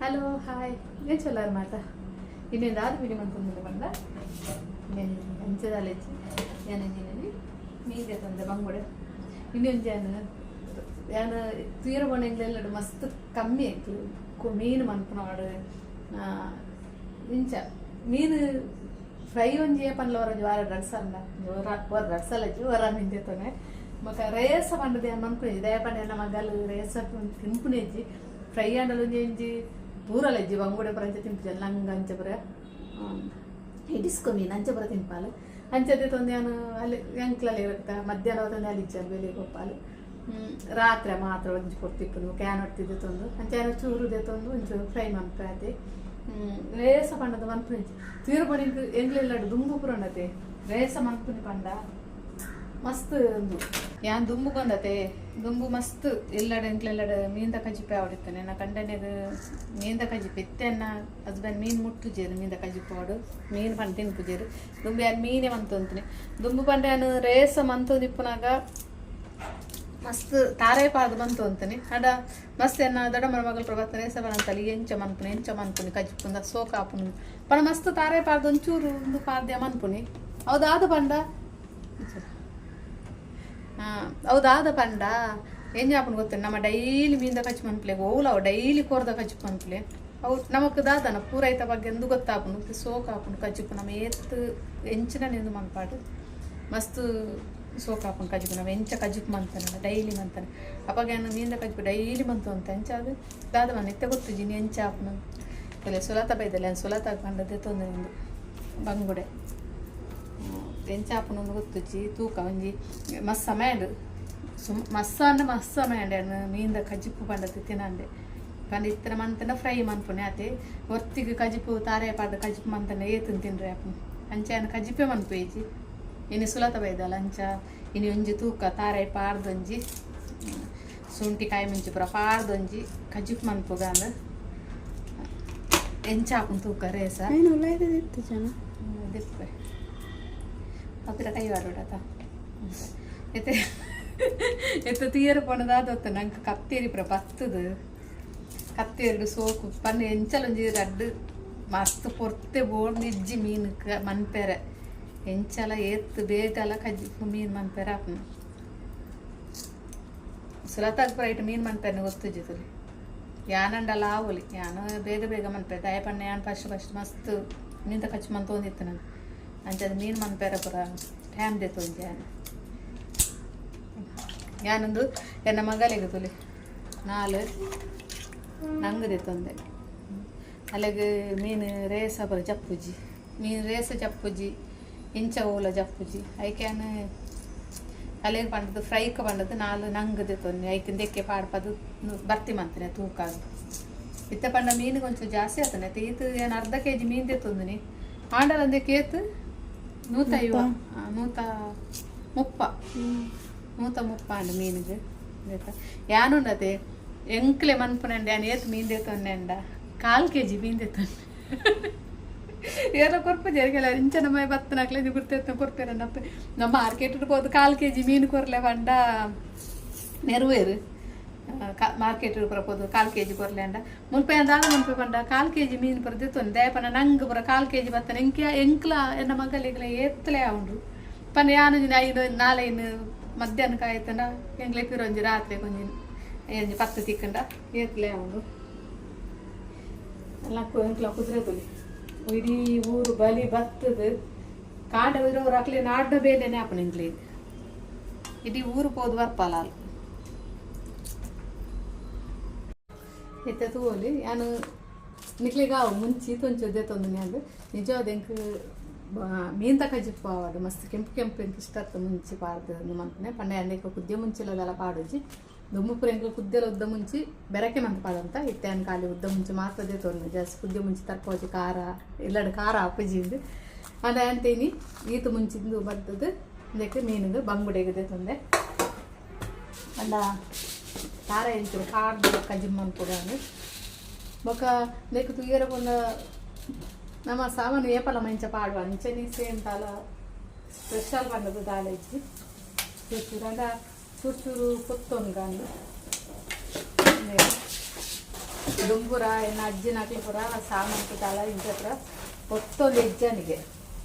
Hello hi ಏನು ಚಲೋ ಮಾತ ಇನ್ನೇನು ಆದ ವಿಡಿಯೋ ಮಾಡ್ಕೊಂಡು ಬಂದ నేను మంచిదాలు ఇచ్చి నేను తినని మీదే ತಂದೆ ಬಂಗುಡೆ ಇನ್ನೊಂದು ಜಾನ ಯಾನ ತೀರ ಬಣ್ಣಗಳೆಲ್ಲ ಮಸ್ತ್ ಕಮ್ಮಿ ಆಯ್ತು ಕು- ಮೀನು ಮನ್ಪುನಾಡು ಇಂಚ ಮೀನು ಫ್ರೈ ಒಂಜಿ ಪನ್ಲ ವರ ವಾರ ರಡ್ಸಲ್ಲ ವರ ವರ ರಡ್ಸಲ್ಲ ವರ ನಿಂತೇತನೆ ಮಕ ರೇಸ ಪಂಡದೆ ಮನ್ಪುನೆ ದಯ ಪಂಡ ನಮ್ಮ ಮಗಲು ರೇಸ ತಿಂಪುನೆಜ್ಜಿ ಫ್ರೈ ಅಂಡಲು ಒಂಜಿ ಒಂಜಿ ಪೂರಲೆಜ್ಜಿ ಬಂಗುಡೆ ಪರಂಚ ತಿಂಪು ನಂಗ ಅಂಚ ಬರ ಹಿಡಿಸ್ಕೊ ಮೀನು ಅಂಚೆ ಬರ ತಿನ್ಪಾಲು ಅಂಚದೆ ತಂದು ನಾನು ಅಲ್ಲಿ ಎಂಕ್ಲಲ್ಲಿ ಇರುತ್ತೆ ಮಧ್ಯಾಹ್ನ ಹೊತ್ತಂದು ಅಲ್ಲಿ ಇಚ್ಚಾರು ಬೆಳಿಗ್ಗೆ ಕೊಪ್ಪಾಲು ಹ್ಮ್, ರಾತ್ರಿ ಮಾತ್ರ ಒಂಚು ಕೊಡ್ತಿಪ್ಪು ಕ್ಯಾನ್ ಹೊಡ್ತಿದ್ದೆ ತಂದು ಅಂಚೆ ಚೂರುದೆ ತಂದು ಒಂಚೂರು ಫ್ರೈ ಮಾಡ್ತಾತೆ ರೇಸ ಪಂಡದ ಮನ್ಪುನಿ ತೀರು ಪಣಿಗೆ ಎಂಗ್ಲೆಲ್ಲ ದುಂಬು ಪುರಂಡತೆ ರೇಸ ಮನ್ಪುನಿ ಪಂಡ ಮಸ್ತ್ ಒಂದು ಯಾನ್ ದುಂಬು ಕೊಂದತೆ? ದುಂಬು ಮಸ್ತ್. ಎಲ್ಲಡೆ ಎಂಕ್ಲೆಲ್ಲಡ ಮೀನ್ದ ಕಜಿಪೆ ಆವಡಿತ್ತನೆ. ನಾ ಕಂಡನೆದು ಮೀನ್ದ ಕಜಿಪೆ ಇತ್ತೆನ್ನ ಹಸ್ಬೆಂಡ್ ಮೀನ್ ಮುಟ್ಟುಜೇರು, ಮೀನ್ದ ಆಡು. ಮೀನ್ ಪಂಡ ತಿನ್ಪುಜೇರು ದುಂಬು ಯಾರು ಮೀನೇ ಮಂತೊಂತೀನಿ. ದುಂಬು ಪಂಡ ನಾನು ರೇಸ ದಿಪ್ಪನಾಗ ಮಸ್ತ್ ತಾರೆ ಪಾದ ಬಂತು ಅಂತಾನೆ ಅಡ ಮಸ್ತ್ ಎನ್ನ ದಡ ಮರ ಮಗಳ ಪ್ರಭಾತ ರೇಸ ಬಂತಲ್ಲಿ ಎಂಚ ಮನ್ಪುನಿ ಎಂಚ ಮನ್ಪುನಿ ಕಜಿಪುಂದ ಸೋಕ ಹಾಪುನಿ ಪಣ ಮಸ್ತ್ ತಾರೆ ಪಾದ ಒಂಚೂರು ಒಂದು ಪಾದ್ಯ ಮನ್ಪುನಿ ಹೌದಾದ ಪಂಡ? ಹೌದಾದ ಪಂಡ. ಏನ್ ಜಾಪನ್ ಗೊತ್ತೇನೆ ನಮ್ಮ ಡೈಲಿ ಮೀಂದ ಕಚ್ಚಿ ಮನ್ಪ್ಲೆ ಓಲವ ಡೈಲಿ ಕೋರ್ದ ಕಚ್ಚಿ ಮನ್ಪ್ಲೆ ಅವು ನಮಕ್ ದಾದನ, ಪೂರೈತ ಬಗ್ಗೆ ಎಂದು ಗೊತ್ತಾಪನು. ಸೋಕಾಪನು ಕಚ್ಚಿಪು ನಮ್ಮ ಏತ್ ಎಂಚಿನ ನಿಂದು ಮನ್ಪಾಡು ಮಸ್ತ್ ಸೋಕ್ ಕಜ್ಜಿಪ್ಪು ನಮ್ಮ ಎಂಚ ಕಜ್ಜಿಪ್ಪು ಮಂತಾನೆ, ಡೈಲಿ ಮಂತಾನೆ. ಏನು ಮೀಂದ ಕಜಿಪು ಡೈಲಿ ಮಂತು ಅಂತ ಎಂಚ ಅದು ದಾದ ಮನೆ ಎತ್ತ ಗೊತ್ತಿದ್ದೀನಿ ಎಂಚ ಆಪುನು ಇಲ್ಲ ಸುಲತ ಬೈದಲ್ಲ ಸುಲತ ಕಂಡದ್ದೆ ತೊಂದರೆ ನಿಂದು ಬಂಗುಡೆ. ಎಂಚಾಪನೊಂದು ಗೊತ್ತುಚ್ಚಿ ತೂಕ ಒಂಜಿ ಮಸ್ತ್ ಸಮಯಂಡು ಸುಮ್ ಮಸ್ಸ ಅಂಡ ಮಸ್ತ್ ಸಮಯಂಡೆ ಅಣ್ಣ ಮೀನ್ದ ಕಜಿಪು ಪಂಡದು ತಿನ್ನಂಡೆ ಪಂಡ ಇತ್ತರ ಮಂತನ ಫ್ರೈ ಮನ್ಪುನೆ ಆತೆ ಒತ್ತಿಗೆ ಕಜಿಪು ತಾರೆ ಪಾಡ ಕಜಿಪು ಮಂತನ ಏತನ್ ತಿನ್ರಿ ಅಪ್ಪು ಅಂಚ ಅನ್ನ ಕಜಿಪೆ ಮನ್ಪೇಜಿ ಇನ್ನು ಸುಲತ ಬೈದಲ್ಲ ಅಂಚ ಇನ್ನು ಒಂಜಿ ತೂಕ ತಾರೆ ಪಾಡ್ದೊಂಜಿ ಶುಂಠಿ ಕಾಯಿ ಮುಂಚಿ ಪುರ ಪಾಡ್ದೊಂಜಿ ಕಜಿಪು ಮನ್ಪುಗಾಂದ ಎಂಚಾಪುನ್ ತೂಕ ರೇಸ ಜನ ದಿಪ್ಪೆ ಅದ್ರ ಕೈ ವಾಡೋಡತ ಎತ್ತೆ, ಎತ್ತ ತೀರ ಪೊಣದಾದ ಹೊತ್ತ ನಂಗೆ ಕತ್ತೇರಿ ಪ್ರ ಪತ್ತದು ಕತ್ತೇರಿಡು ಸೋಕು, ಪನ್ನ ಎಂಚಲೊಂಜಿ ಮಸ್ತ್ ಪೊರ್ತೆ ಬೋಡ್ ಇಜ್ಜಿ ಮೀನು ಮನ್ಪೆರೆ. ಎಂಚಲ ಏತ್ ಬೇಗಲ ಕಜ್ಜಿ ಮೀನು ಮನ್ಪೆರೆ ಅಪ್ಪನ ಸುಲತಾಗ ಪೈಟ್ ಮೀನು ಮನ್ಪೆರ್ನ ಗೊತ್ತುಜಿತಲಿ ಯಾನಂಡಲ್ಲ ಆವಲಿ, ಯಾನು ಬೇಗ ಬೇಗ ಮನ್ಪೆ ದಯಪಣ್ಣ ಯಾನ್ ಫಸ್ಟ್ ಫಸ್ಟ್ ಮಸ್ತ್ ನಿಂತ ಕಚ್ಚಿ ಮನ್ ತೊಂದಿತ್ತು ಅಂಚದ ಮೀನು ಮನ್ಪೆರ ಪುರ ಟೈಮ್ ದೆ ತೊಂಜೆ ಯಾನು ಯಾನೊಂದು ಎನ್ನ ಮಗಲಿಗೆ ತುಲಿ? ನಾಲ್. ನಂಗದೆ ತೊಂದೆ ಅಲ್ಲಿಗೆ ಮೀನು ರೇಸ ಪುರ ಜಪ್ಪುಜಿ ಮೀನು ರೇಸ ಜಪ್ಪುಜಿ ಇಂಚ ಓಲ ಜಪ್ಪುಜಿ ಐಕ್ಯಾನ ಅಲ್ಲಿಗೆ ಪಂಡದು ಫ್ರೈಕ ಪಂಡದು ನಾಲ್ ನಂಗದೆ ತೊಂದೆ ಐಕಿನ ದೆಕ್ಕೆ ಪಾಡ್ಪದು ಬರ್ತಿ ಮಂತನೆ ತೂಕ ಇತ್ತ ಪಂಡ ಮೀನಿಗೆ ಒಂಚೂರು ಜಾಸ್ತಿ ಆತನೆ. ಈತ ಏನು ಅರ್ಧ ಕೆ ಜಿ ಮೀನು ತೆತ್ತೊಂದಿನಿ ಆಂಡಲ್ ಕೇತ್. ನೂತ ಐವ ಆ, ನೂತ ಮುಪ್ಪ. ನೂತ ಮುಪ್ಪ ಅಂಡ ಮೀನಿಗೆ ಆಯ್ತಾ ಯಾನುಂಡತೆ ಎಂಕ್ಲೆ ಮನ್ಪುನಂಡ ಯಾನ್ ಏತ್ ಮೀನ್ ಅಂಡ ಕಾಲ್ ಕೆ ಜಿ ಮೀನ್ ದೇತೊಂಡೆ ಏನೋ ಕೊರ್ಪ ಜರಿಗೆಲ್ಲ ಇಂಚನ ಮೈ ಬತ್ತನಾಕ್ಲೆ ಗುರ್ತೇತ ಕೊರ್ಪೇರ ನಮ್ಮ ಮಾರ್ಕೆಟ್ ಹೋದ್ ಕಾಲ್ ಕೆ ಜಿ ಮೀನು ಕೊರ್ಲೆ ಪಂಡ ನೆರವೇರು. ಮಾರ್ಕೆಟ್ ಬರಬಹುದು ಕಾಲ್ ಕೆ ಜಿ ಕೊರ್ಲೆ ಅಂಡ ಮುಲ್ಪೆ ಅಂದಾಗ ಮುಲ್ಪೆ ಪಂಡ ಕಾಲ್ ಕೆ ಜಿ ಮೀನು ಬರದೆ ತೊಂದೆ ಪನ ನಂಗೆ ಬರ ಕಾಲ್ ಕೆ ಜಿ ಬತ್ತಾನೆ ಎಂಕ್ಯ ಎಂಕ್ಲ ಎನ್ನ ಮಗಲಿಗೆ ಎತ್ತಲೆ ಉಂಡು ಪನ ಯಾನು ದಿನ ಐದು ನಾಳೆ ಇನ್ನು ಮಧ್ಯಾಹ್ನ ಕಾಯ್ತಂಡ ಎಂಗ್ಲೆ ಪಿರೊಂಜಿ ರಾತ್ರಿ ಕೊಂಜಿ ಎಂಜಿ ಪತ್ತು ತಿಕ್ಕಂಡ ಏತ್ಲೆ ಉಂಡು ಎಲ್ಲ ಕು- ಎಂಕ್ಲ ಕುದುರೆ ತುಲಿ ಇಡೀ ಊರು ಬಲಿ ಬತ್ತದು ಕಾಂಡ ಇರೋರು ಹಾಕ್ಲಿ ನಾಡ್ನ ಬೇಲೆನೆ ಆಪನ ಇಂಗ್ಲಿ ಇಡೀ ಊರು ಹೋದ್ ಬರ್ಪಲ್ಲ ಅಲ್ಲಿ ಎತ್ತೆ ತೂವಲಿ ಯಾನು ನಿಕ್ಲಿಗ ಮುಂಚಿ ತೊಂಚೊದ್ದೆ ತೊಂದು ನ್ಯಾಂದು ನಿಜವಾದ ಎಂಕ್ ತಕ ಕಜ್ಜಿ ಪಾವಡು ಮಸ್ತ್ ಕೆಂಪು ಕೆಂಪು ಎಂಕ್ ಇಷ್ಟ ಆತು ಮುಂಚಿ ಪಾಡ್ದು ಮಂತನೆ ಪಂಡ ಎಂದಕ್ಕೆ ಕುದ್ದೆ ಮುಂಚಿಲದೆಲ್ಲ ಪಾಡೋಜಿ. ದುಮ್ಮುಪುರ ಎಂಕ್ ಕುದ್ಯಲ ಉದ್ದ ಮುಂಚಿ ಬೆರಕೆ ಮಂತ ಪಾಡಂತ. ಇತ್ತೆ ಅನ್ ಖಾಲಿ ಉದ್ದ ಮುಂಚಿ ಮಾತ್ರದೇ ತೊಂದು. ಜಾಸ್ತಿ ಕುದ್ದೆ ಮುಂಚಿ ತರ್ಪೋಜಿ ಖಾರ ಇಲ್ಲಡ ಖಾರ ಅಪ್ಪಜಿಂದು ಅದ ಅಂತೀನಿ, ಈತ ಮುಂಚಿಂದು ಬರ್ತದು ಅದಕ್ಕೆ ಮೀನಿಗೆ ಬಂಗುಡೆಗದೆ ತೊಂದೆ. ಅಂಡ ಖಾರ ಎಂಚೂರು ಖಾರದ ಕಜಿಮ್ಮನ್ ಕೂಡ ಬೊಕ ನೆಕ್ ತುಯ್ಯರಕೊಂಡ ನಮ್ಮ ಸಾಮಾನು ಏಪಲ ಮಂಚ ಪಾಡುವ ಅಂಚನಿ ಸೇಮ್ ತಾಲ ಸ್ಪೆಷಲ್ ಬಂದದ್ದು ದಾಲ ಇಜ್ಜಿ ಚೂರು ಅಂಡ ಚೂರು ಚೂರು ಕೊತ್ತೊಂದು ಗಾಂಡು ದುಂಬುರ ಏನು ಅಜ್ಜಿನ ಪುರ ಸಾಮಂತ ತಲ ಇಂಥ ಹತ್ರ ಒತ್ತೊಂದು ಹೆಜ್ಜನಿಗೆ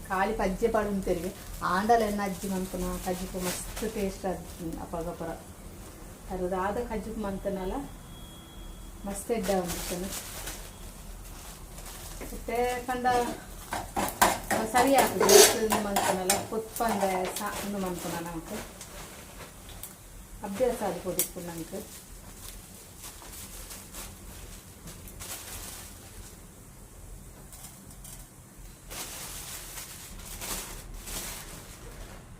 ಖಾಲಿ ಪಜ್ಜೆ ಪಡುಂತಿರಿಗೆ ಆಂಡಲ ಎನ್ನ ಅಜ್ಜಿ ಮಂತನ ಕಜ್ಜಿಪು ಮಸ್ತ್ ಟೇಸ್ಟ್ ಅಪ್ಪಗ ಪುರ ಅದಾದ ಕಜ್ಜಿಪು ಮಂತನಲ್ಲ ಮಸ್ತ್ ಎಡ್ಡ ಉಂಟು ಮತ್ತೆ ಕಂಡ ಸರಿ ಆಗ್ತದೆ ಇನ್ನು ಮಂತನಲ್ಲ ಪುತ್ಪಂದ ಸಾಂದು ಮಂತನ ನಂಗೆ ಅಭ್ಯಾಸ ಅದು ಕೊಡಿಪ್ಪು ನಂಗೆ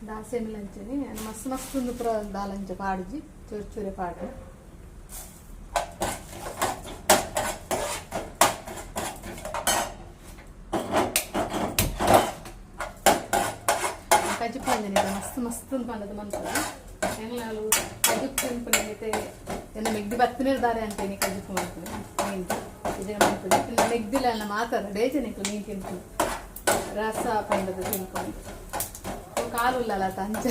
దాసేమి లంచని మస్తు మస్తు ఉంది పుర దాలంచ పాడిజి చూరు చూరే పాడు ಕಜ್ಜಿ ಪಂಜನಿ ಮಸ್ತ್ ಮಸ್ತ್ ಪಂಡದ ಮನ್ಸದ ಹೆಂಗ್ಲಾಲು ಕಜ್ಜಿ ತಿನ್ಪುನಿ ಐತೆ ಎನ್ನ ಮೆಗ್ದಿ ಬತ್ತಿನಿರ್ದಾರೆ ಅಂತೇನಿ ಕಜ್ಜಿಪ್ಪು ಮಾಡ್ತೀನಿ ನೀನು ಇದೇ ಮಾಡ್ತೀನಿ ಇನ್ನು ಮೆಗ್ದಿಲ್ಲ ಎಲ್ಲ ಮಾತಾಡ ಡೇಜನಿಕ್ಲು ನೀನು ತಿನ್ಕೊಂಡು ರಸ ಪಂಡದ ತಿನ್ಕೊಂಡು ಕಾಲು ಇಲ್ಲಲ್ಲ ತಂಚ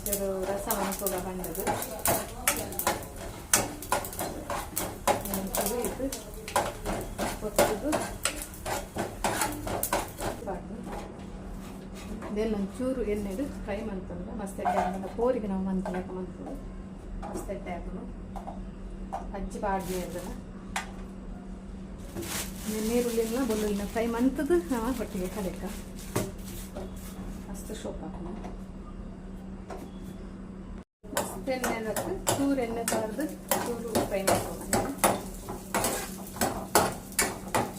ಒಂಚೂರು ರಸವನ್ನು ಕೂಡ ಬಂದದು ಒಂಚೂರು ಇದು ಇದೆಲ್ಲ ಒಂಚೂರು ಫ್ರೈ ಮಾಡ್ಕೊಂಡು ಮಸ್ತ್ ಎಡ್ಡೆ ಹಾಕೊಂಡು ಕೋರಿಗೆ ನಾವು ಮಂತ್ಲಕ್ಕ ಮಂತ್ಕೊಂಡು ಮಸ್ತ್ ಎಡ್ಡೆ ಹಾಕೊಂಡು ಅಜ್ಜಿ ಬಾಡ್ಲಿ ಅದನ್ನ. ನೀರುಳ್ಳಿನ ಬೆಳ್ಳುಳ್ಳಿನ ಫ್ರೈ ಮಂತದ್ದು ನಾವು ಹೊಟ್ಟಿಗೆ ಕಲೆಕ್ಕ ಮಸ್ತ್ ಶೋಪ್ ಹಾಕೋಣ. ಮಸ್ತ್ ಎಣ್ಣೆ ಅದಕ್ಕೆ ಚೂರು ಎಣ್ಣೆ ತೊಳೆದು ಚೂರು ಫ್ರೈ ಮಾಡ್ಕೊಂಡು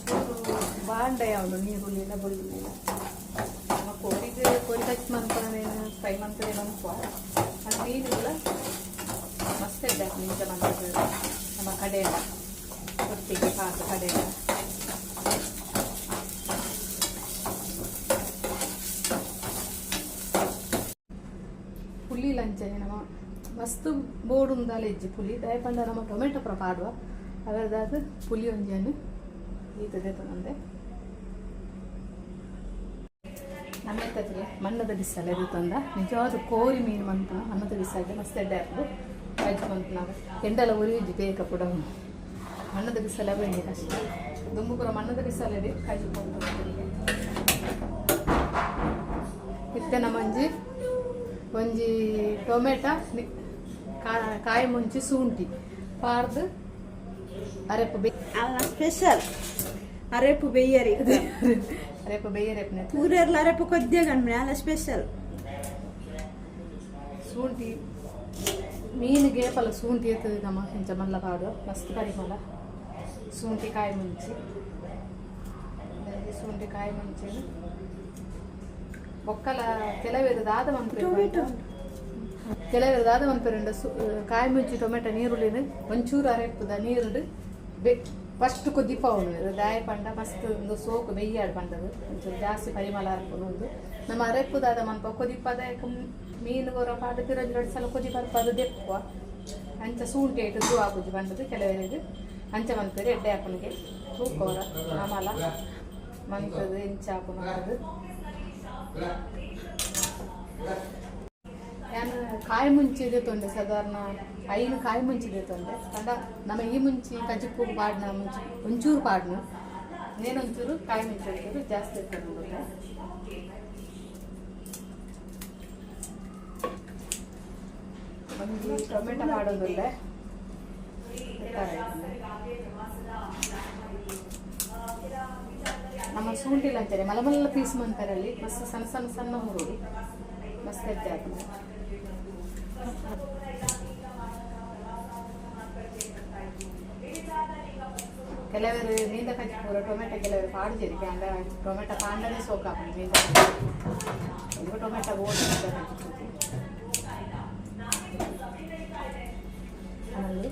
ಚೂರು ಬಾಂಡ ಯಾವುದು ನೀರುಳ್ಳಿನ ಬೆಳ್ಳುಳ್ಳಿನ ನಮ್ಮ ಕೋರಿಗೆ ಕೋರಿ ಕಚ್ಚಿ ಮಂತನೇನು ಫ್ರೈ ಮಂತದೇನು ಅನ್ಕೋ ಅದು ಮೀನುಗಳ ಮಸ್ತ್ ಇದೆ ನಿಂಚ ಮಂತದ ನಮ್ಮ ಕಡೆಯಲ್ಲ ಒಟ್ಟಿಗೆ ಪಾಕ ಕಡೆಯಲ್ಲ ಪುಲಿ ಲಂಚನೆ ನಮ್ಮ ಮಸ್ತ್ ಬೋರ್ಡ್ ಉಂದಾಲ ಇಜ್ಜಿ ಪುಲಿ. ದಯಪಂಡ ನಮ್ಮ ಟೊಮೆಟೊ ಪುರ ಪಾಡುವ. ಅವರದಾದ ಪುಲಿ ಒಂಜನ್ನು ಈತದೆ ತಂದೆ ನಮ್ಮೆತ್ತಕ್ಕೆ ಮಣ್ಣದ ಬಿಸಲ ಇದು ತಂದ. ನಿಜವಾದ ಕೋರಿ ಮೀನು ಮಂತ ಮಣ್ಣದ ಬಿಸಾಗೆ ಮಸ್ತ್ ಎಡ್ಡೆ ಹಾಕೋದು. ಕಾಯ್ತು ಬಂತು ನಾವು. ಎಂಡೆಲ್ಲ ಇಜ್ಜಿ ಬೇಗ ಕೂಡ ಮಣ್ಣದ ಬಿಸಲ ಬಂದಿದೆ ಅಷ್ಟೇ. ದುಂಬು ಪುರ ಮಣ್ಣದ ಬಿಸಲಲ್ಲಿ ಇದೆ. ಬಂತು ಇತ್ತೆ ಮಂಜಿ ಒಂಜಿ ಟೊಮೆಟೊ ಕಾಯಿ ಮುಂಚಿ ಶುಂಠಿ ಪಾರ್ದು ಅರೆಪ ಬೇ ಅಲ್ಲ ಸ್ಪೆಷಲ್ ಅರೆಪು ಬೆಯ್ಯರಿ ಅರೆಪ ಬೇಯ ರೆಪ್ನೆ ಊರೆಲ್ಲ ಅರೆಪು ಕೊದ್ದೆ ಕಣ್ಮೆ ಅಲ್ಲ ಸ್ಪೆಷಲ್ ಶುಂಠಿ ಮೀನಿಗೆ ಪಲ ಶುಂಠಿ ಇರ್ತದೆ ನಮ್ಮ ಹೆಂಚ ಮಲ್ಲ ಪಾಡು ಮಸ್ತ್ ಪರಿಮಳ ಶುಂಠಿ ಕಾಯಿ ಮುಂಚಿ ಶುಂಠಿ ಕಾಯಿ ಮುಂಚಿ ಒಕ್ಕಲ ಕೆಲವೇರು ದಾದ ಟೊಮೆಟೊ ಕೆಲವೇರು ದಾದ ಪೆರೆಂಡ ಕಾಯಿ ಮುಂಚಿ ಟೊಮೆಟೊ ನೀರುಳ್ಳಿನ ಒಂಚೂರು ಅರೆಪ್ಪದ ನೀರುಡು ಬೆ ಫಸ್ಟ್ ಕುದಿಪ ಅವನು ದಾಯ ಪಂಡ ಮಸ್ತ್ ಒಂದು ಸೋಕು ಬೆಯ್ಯಾಡು ಪಂಡದು. ಒಂಚೂರು ಜಾಸ್ತಿ ಪರಿಮಳ ಹಾಕೊಂಡು ಒಂದು ನಮ್ಮ ಅರೆಪ್ಪುದಾದ ಮನ್ಪ ಕೊದಿಪ್ಪದ ಮೀನು ಗೊರ ಪಾಡು ತಿರೋದು ಸಲ ಕೊದಿ ಬರ್ಪದು ದೆಪ್ಪುವ. ಅಂಚ ಶುಂಠಿ ಇಟ್ಟು ದೂ ಹಾಕುದು ಬಂದದ್ದು ಕೆಲವರಿಗೆ ಅಂಚ ಮಂತೇರಿ ಎಡ್ಡೆ ಹಾಕೊಂಡಿಗೆ ಹೂಕೋರ ಆಮಲ ಮಂತದು ಇಂಚ ಹಾಕೊಂಡು ಬರೋದು ನಾನು ಕಾಯಿ ಮುಂಚಿದೆ ತೊಂದೆ ಸಾಧಾರಣ ಐನು ಕಾಯಿ ಮುಂಚಿದೆ ತೊಂದೆ ಕಂಡ ನಮ್ಮ ಈ ಮುಂಚಿ ಕಜ್ಜಿಪ್ಪು ಪಾಡ್ನ ಮುಂಚೆ ಒಂಚೂರು ಪಾಡ್ನು ನೇನೊಂಚೂರು ಕಾಯಿ ಮುಂಚೆ ಜಾಸ್ತಿ ಇರ್ತದೆ ಒಂದು ಟೊಮೆಟೊ ಮಾಡೋದಲ್ಲೇ ನಮ್ಮ ಶುಂಠಿಲ ಅಂತಾರೆ, ಮಲಮಲ್ಲ ಪೀಸ್ ಮಾಡ್ತಾರೆ ಅಲ್ಲಿ ಮಸ್ತ್ ಸಣ್ಣ ಸಣ್ಣ ಸಣ್ಣ ಹುರುಳಿ, ಮಸ್ತ್ ಆಗ್ತದೆ ಕೆಲವರು ಮೀಂದ ಕಚ್ಚಿ ಪೂರ ಟೊಮೆಟೊ ಕೆಲವರು ಪಾಡ್ಜೇರಿ ಕ್ಯಾಂಡ ಟೊಮೆಟೊ ಪಾಂಡನೇ ಸೋಕ್ ಹಾಕೊಂಡು ಮೀಂದ ಈಗ ಟೊಮೆಟೊ ಓಡಿ ಆಮೇಲೆ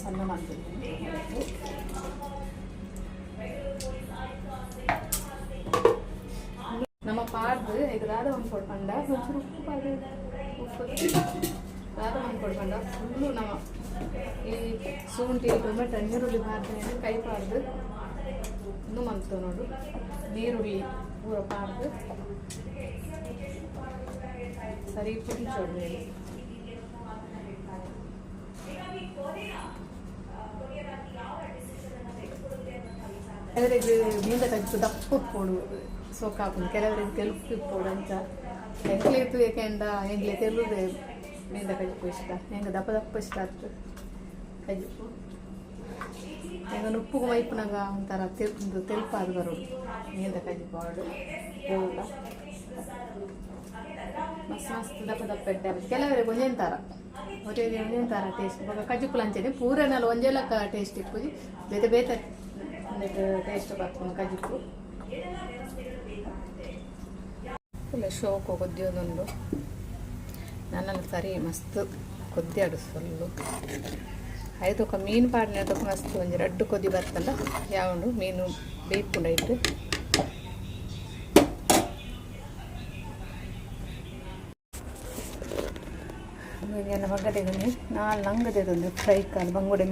ಸಣ್ಣ ಮಾಡ್ತೀನಿ ನಮ್ಮ ಪಾಡ್ದು ಈಗ ದಾದ ಒಂದು ಕೊಡ್ಕೊಂಡ ಒಂಚೂರು ಉಪ್ಪು. ಒಂದು ಕೊಡ್ಕೊಂಡ ಫುಲ್ಲು ನಮ್ಮ ಈ ಶುಂಠಿ ಟೊಮೆಟೊ ನೀರುಳ್ಳಿ ಮಾಡ್ತೇನೆ ಕೈ ಪಾಡ್ದು, ಇನ್ನೂ ಮಂತು ನೋಡು. ನೀರುಳ್ಳಿ ಪೂರ ಪಾಡ್ದು, ಸರಿ ಪುಡಿ ಚೋಡ್ಬೇಡಿ ಕೆಲವರಿಗೆ ಮೀಂದ ಕಜ್ಜು ದಪ್ಪ ಉಪ್ಪೋಡು ಸೊಕ್ಕಾಪುಂಡು ಕೆಲವರಿಗೆ ತೆಲುಪು ಇಪ್ಪೋಡು ಅಂಚ ಎಂಗ್ಲೆ ಏಕೆಂದ ಎಂಗ್ಲೆ ತೆಲುದೆ ಮೀಂದ ಕಜ್ಜು ಇಷ್ಟ ಹೆಂಗೆ ದಪ್ಪ ದಪ್ಪ ಇಷ್ಟ ಆಗ್ತದೆ ಕಜ್ಜು ಹೆಂಗ ಉಪ್ಪುಗು ಮೈಪುನಾಗ ಒಂಥರ ತೆಲ್ಪು ತೆಲ್ಪಾದು ಬರೋದು ಮೀಂದ ಕಜ್ಜು ಪಾಡು ಹೋಗ ಮಸ್ತ್ ಮಸ್ತ್ ದಪ್ಪ ದಪ್ಪ ಎಡ್ಡೆ ಕೆಲವರಿಗೆ ಒಂಜೆಂತಾರ ಒಟ್ಟಿಗೆ ಒಂಜೆಂತಾರ ಟೇಸ್ಟ್ ಇವಾಗ ಕಜ್ಜು ಕುಲಂಚನೆ ಪೂರನೆಲ್ಲ ಒಂಜೆಲಕ್ಕ ಟೇಸ್ಟ್ ಇಪ್ಪುಜಿ ಬೇತೆ ಬೇತೆ ಒಂದಿಟ್ಟು ಟೇಸ್ಟ್ ಬರ್ತದೆ ಕಜ್ಜಿಪ್ಪು ಇಲ್ಲ ಶೋಕು ಕೊದ್ದಿಯೋದೊಂದು ನನ್ನಲ್ಲಿ ಸರಿ ಮಸ್ತ್ ಕೊದ್ದಿಯಾಡು ಸೊಲ್ಲು ಐದಕ್ಕ ಮೀನು ಪಾಡಿನ ಅದಕ್ಕೆ ಮಸ್ತ್ ಒಂಜಿ ರಡ್ಡು ಕೊದಿ ಬರ್ತಲ್ಲ ಯಾವಂಡು ಮೀನು ಬೇಯ್ಪುಂಡ ಇಟ್ಟು ನನ್ನ ಮಗಡೆಗನೆ ನಾಲ್ ನಂಗದೇದೊಂದು ಫ್ರೈ ಕಾಲು, ಬಂಗುಡೆ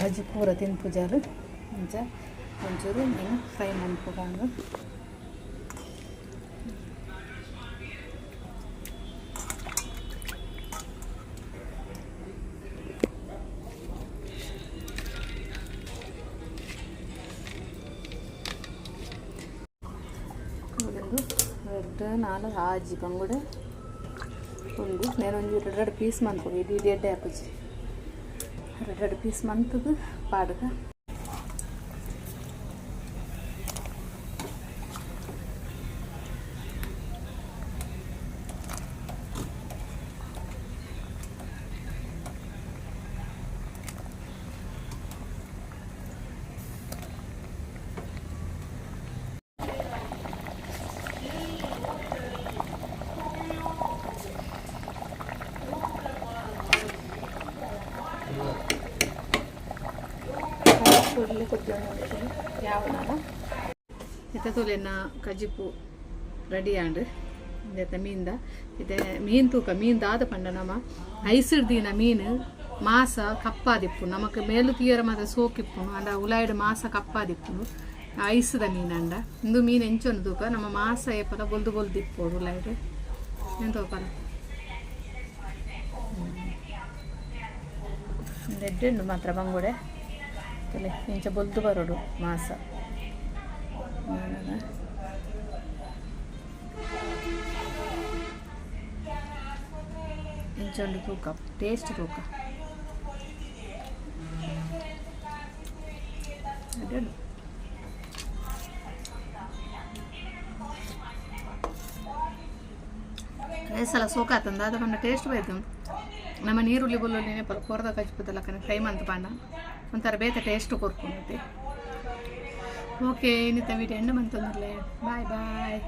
ಬಜ್ಜಿ ಪೂರ ತಿನ್ಪುಜಾರು ಮುಂಚೆ ಒಂಚೂರು ಮೀನು ಫ್ರೈ ಮನ್ಪುಗಾಂಡು ಒಂದು ಎರಡು ನಾಲ್ಕು ಆಜಿ ಬಂಗುಡೆ ಉಂಡು నేనొంది రెండు పీస్ మంతకు ఇది డెడ్ యాపచి రెండు పీస్ మంతకు పాడుగా ಒಳ್ಳೆ ಯಾವ ಯಾವನಾರ ಇತ್ತೆ ತೊಲೆನ ಕಜಿಪು ರೆಡಿ ಆಂಡ್ ಇದೆ ಮೀನ್ದ. ಇತ್ತೆ ಮೀನ್ ತೂಕ ಮೀನ್ ದಾದ ಪಂಡ ನಮ ಐಸಿಡ್ದೀನ ಮೀನು, ಮಾಸ ಕಪ್ಪಾದಿಪ್ಪು ನಮಕ್ ಮೇಲು ತೀಯರ ಮಾತ್ರ ಸೋಕಿಪ್ಪುನು. ಅಂಡ ಉಲಾಯ್ಡ್ ಮಾಸ ಕಪ್ಪಾದಿಪ್ಪುನು. ಐಸದ ಮೀನಂಡ ಇಂದು ಮೀನು ಎಂಚೊಂದು ತೂಕ. ನಮ್ಮ ಮಾಸ ಏಪಲ ಬೊಲ್ದು ಬೊಲ್ದು ಇಪ್ಪೋಡು ಉಲಾಯ್ಡ್. ಎಂತ ಪಲ ಎಡ್ಡೆಂಡು ಮಾತ್ರ ಬಂಗುಡೆ. ತಲೆ ಇಂಚ ಬೊಲ್ದು ಬರೋಡು ಮಾಸ. ನಾನದ ಇಂಚೊಂದು ತೂಕ ಟೇಸ್ಟ್ ತೂಕ. ಎಡ್ಡೆಂಡು ಸಲ ಸೋಕಾತಂದ ಅದು ಪಂಡ ಟೇಸ್ಟ್ ಬೈತು. ನಮ್ಮ ನೀರುಳ್ಳಿ ಬುಲ್ಲುಳ್ಳಿ ನೆಪಲ ಕೊರದ ಕಚ್ಪುತ್ತಲ್ಲ ಕನೆ ಫ್ರೈ ಮಂತ್ ಪಾಂಡ. ಒಂಥರ ಬೇತೆ ಟೇಸ್ಟ್ ಕೊರ್ಕೊಂಡೈತೆ ಓಕೆ ಇನ್ನಿತ ಎಣ್ಣೆ ಬಂತು ಬಾಯ್ ಬಾಯ್